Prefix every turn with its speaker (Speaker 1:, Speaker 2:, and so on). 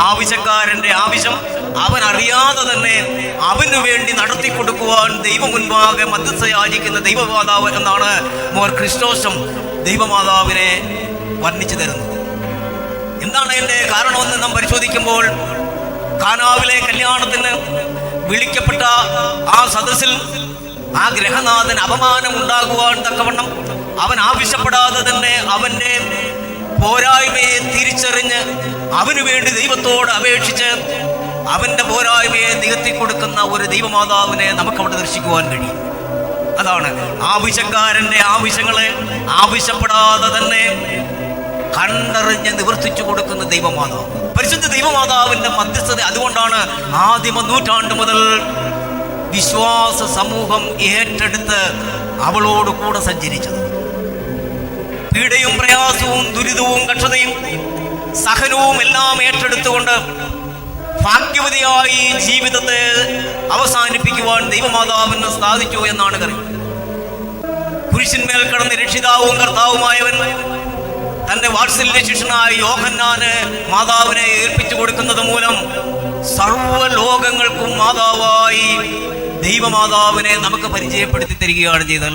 Speaker 1: ആവശ്യക്കാരന്റെ ആവശ്യം അവൻ അറിയാതെ തന്നെ അവന് വേണ്ടി നടത്തി കൊടുക്കുവാൻ ദൈവം മുൻപാകെ മധ്യസ്ഥ യാചിക്കുന്ന ദൈവമാതാവ് എന്നാണ് മോർ ക്രിസ്റ്റോസം ദൈവമാതാവിനെ വർണിച്ചു തരുന്നത്. എന്താണ് എന്റെ കാരണമെന്ന് നാം പരിശോധിക്കുമ്പോൾ കാനാവിലെ കല്യാണത്തിന് വിളിക്കപ്പെട്ട ആ സദസ്സിൽ ആ ഗ്രഹനാഥൻ അപമാനം ഉണ്ടാകുവാൻ തക്കവണ്ണം അവൻ ആവശ്യപ്പെടാതെ തന്നെ അവന്റെ പോരായ്മയെ തിരിച്ചറിഞ്ഞ് അവനു വേണ്ടി ദൈവത്തോട് അപേക്ഷിച്ച് അവന്റെ പോരായ്മയെ നികത്തി കൊടുക്കുന്ന ഒരു ദൈവമാതാവിനെ നമുക്ക് അവിടെ ദർശിക്കുവാൻ കഴിയും. അതാണ് ആവശ്യക്കാരന്റെ ആവശ്യങ്ങളെ ആവശ്യപ്പെടാതെ തന്നെ കണ്ടറിഞ്ഞ് നിവർത്തിച്ചു കൊടുക്കുന്ന ദൈവമാതാവ്. പരിശുദ്ധ ദൈവമാതാവിന്റെ മധ്യസ്ഥത അതുകൊണ്ടാണ് ആദിമ നൂറ്റാണ്ട് മുതൽ വിശ്വാസ സമൂഹം ഏറ്റെടുത്ത് അവളോട് കൂടെ സഞ്ചരിച്ചത്. പീഡയും പ്രയാസവും ദുരിതവും കക്ഷതയും സഹനവും എല്ലാം ഏറ്റെടുത്തുകൊണ്ട് ഭാഗ്യവതിയായി ജീവിതത്തെ അവസാനിപ്പിക്കുവാൻ ദൈവമാതാവിന് സാധിച്ചു എന്നാണ് കറി കുരിശിന്മേൽ കടന്ന് രക്ഷിതാവും കർത്താവുമായവൻ തന്റെ വാത്സല്യ ശിഷ്യനായ യോഹന്നാന് മാതാവിനെ ഏൽപ്പിച്ചു കൊടുക്കുന്നത് മൂലം സർവ ലോകങ്ങൾക്കും മാതാവായി ദൈവമാതാവിനെ നമുക്ക് പരിചയപ്പെടുത്തി തരികയാണ് ചെയ്തത്.